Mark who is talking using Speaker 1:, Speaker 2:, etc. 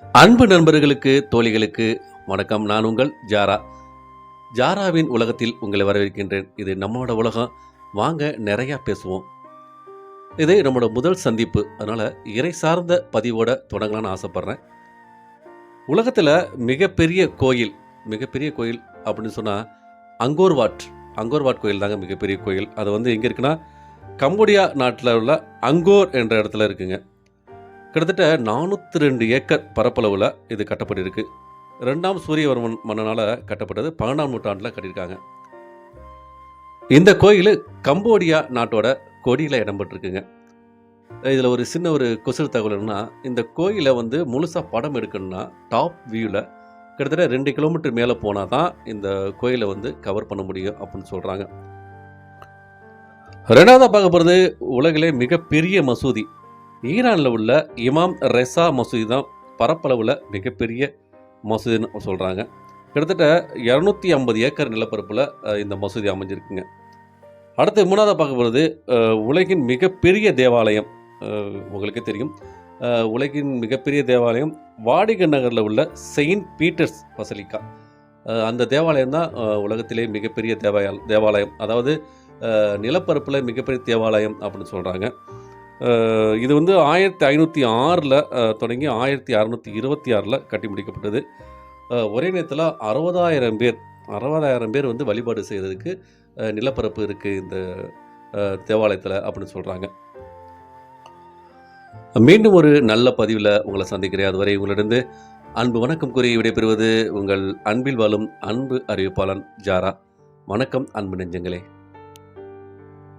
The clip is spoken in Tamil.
Speaker 1: அன்பு நண்பர்களுக்கு தோழிகளுக்கு வணக்கம். நான் உங்கள் ஜாரா. ஜாராவின் உலகத்தில் உங்களை வரவேற்கின்றேன். இது நம்மளோட உலகம். வாங்க நிறையா பேசுவோம். இது நம்மளோட முதல் சந்திப்பு. அதனால் இறை சார்ந்த பதிவோட தொடங்கலான்னு ஆசைப்பட்றேன். உலகத்தில் மிகப்பெரிய கோயில் மிகப்பெரிய கோயில் அப்படின்னு சொன்னால் அங்கோர்வாட். அங்கோர்வாட் கோயில் தாங்க மிகப்பெரிய கோயில். அது வந்து எங்கே இருக்குன்னா கம்போடியா நாட்டில் உள்ள அங்கோர் என்ற இடத்துல இருக்குங்க. கிட்டத்தட்ட நானூற்றி ரெண்டு ஏக்கர் பரப்பளவில் இது கட்டப்பட்டிருக்கு. ரெண்டாம் சூரியவர்மன் மன்னனால் கட்டப்பட்டது பன்னெண்டாம் நூற்றாண்டில் கட்டியிருக்காங்க. இந்த கோயில் கம்போடியா நாட்டோட கொடியில் இடம்பெற்றிருக்குங்க. இதில் ஒரு சின்ன ஒரு கொசுறு தகவல்னா இந்த கோயிலை வந்து முழுசாக படம் எடுக்கணும்னா டாப் வியூவில் கிட்டத்தட்ட ரெண்டு கிலோமீட்டர் மேலே போனால் தான் இந்த கோயிலை வந்து கவர் பண்ண முடியும் அப்படின்னு சொல்கிறாங்க ரெண்டாவதாக பார்க்க போகிறது உலகிலே மிகப்பெரிய மசூதி. ஈரானில் உள்ள இமாம் ரெசா மசூதி தான் பரப்பளவில் மிகப்பெரிய மசூதின்னு சொல்கிறாங்க கிட்டத்தட்ட இரநூத்தி ஐம்பது ஏக்கர் நிலப்பரப்பில் இந்த மசூதி அமைஞ்சிருக்குங்க. அடுத்து மூணாவதாக பார்க்க போகிறது உலகின் மிகப்பெரிய தேவாலயம். உங்களுக்கே தெரியும். உலகின் மிகப்பெரிய தேவாலயம் வாடிகன் நகரில் உள்ள செயின்ட் பீட்டர்ஸ் பசலிக்கா. அந்த தேவாலயம் தான் உலகத்திலே மிகப்பெரிய தேவாலயம் தேவாலயம். அதாவது நிலப்பரப்பில் மிகப்பெரிய தேவாலயம் அப்படின்னு சொல்கிறாங்க இது வந்து ஆயிரத்தி ஐநூற்றி ஆறில் தொடங்கி ஆயிரத்தி அறநூற்றி இருபத்தி ஆறில் கட்டி முடிக்கப்பட்டது ஒரே நேரத்தில் அறுபதாயிரம் பேர் அறுபதாயிரம் பேர் வந்து வழிபாடு செய்கிறதுக்கு நிலப்பரப்பு இருக்குது இந்த தேவாலயத்தில் அப்படின்னு சொல்கிறாங்க மீண்டும் ஒரு நல்ல பதிவில் உங்களை சந்திக்கிறேன். அதுவரை உங்களிடந்து அன்பு வணக்கம் கூறி விடைபெறுவது உங்கள் அன்பில் வாழும் அன்பு அறிவிப்பாளன் ஜாரா. வணக்கம் அன்பு நெஞ்சங்களே.